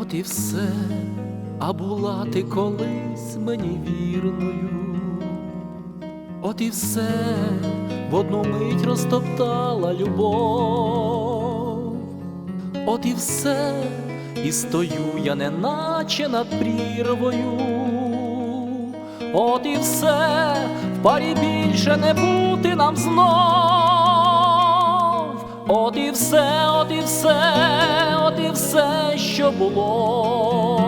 От і все, а була ти колись мені вірною. От і все в одну мить розтоптала любов. От і все, і стою я неначе над прірвою. От і все, в парі більше не бути нам знов. От і все, от і все, от і все, що було.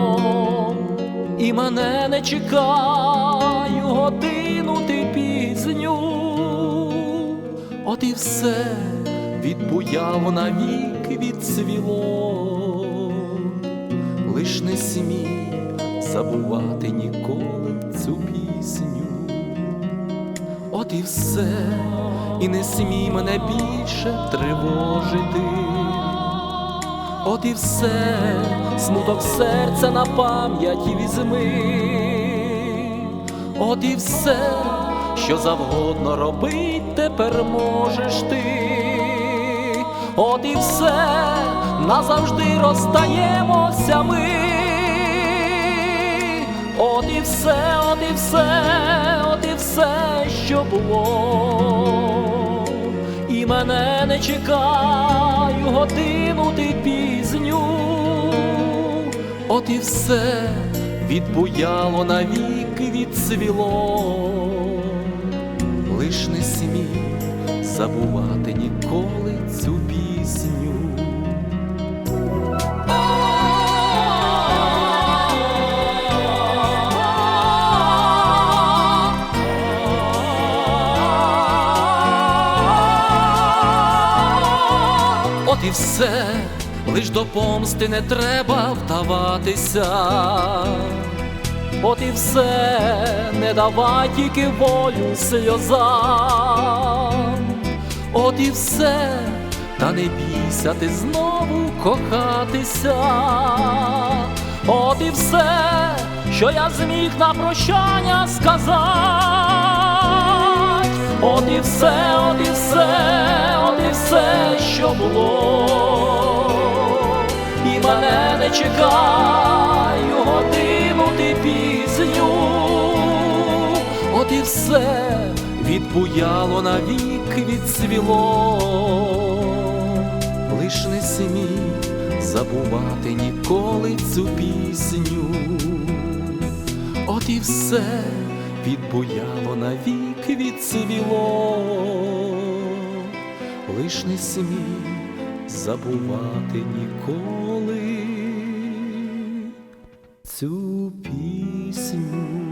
І мене не чекаю годину ти пізню. От і все відбуяло навік відцвіло, лиш не смій забувати ніколи цю пісню. От і все, і не смій мене більше тривожити. От і все, смуток серця на пам'яті візьми. От і все, що завгодно робить, тепер можеш ти. От і все, назавжди розстаємося ми. От і все, от і все, от і все, що було. Мене не чекаю годину ти пізню. От і все відбуяло навіки відцвіло. Лиш не смій забувати ніколи цю пісню. От і все, лиш до помсти не треба вдаватися. От і все, не давай тільки волю сльозам. От і все, та не бійся ти знову кохатися. От і все, що я зміг на прощання сказати. От і все, от і все, все, що було. І мене не чекаю годину ти пізню. От і все відбуяло навік відцвіло. Лиш не смій забувати ніколи цю пісню. От і все відбуяло навік відцвіло, лиш сміх забувати ніколи цю пісню.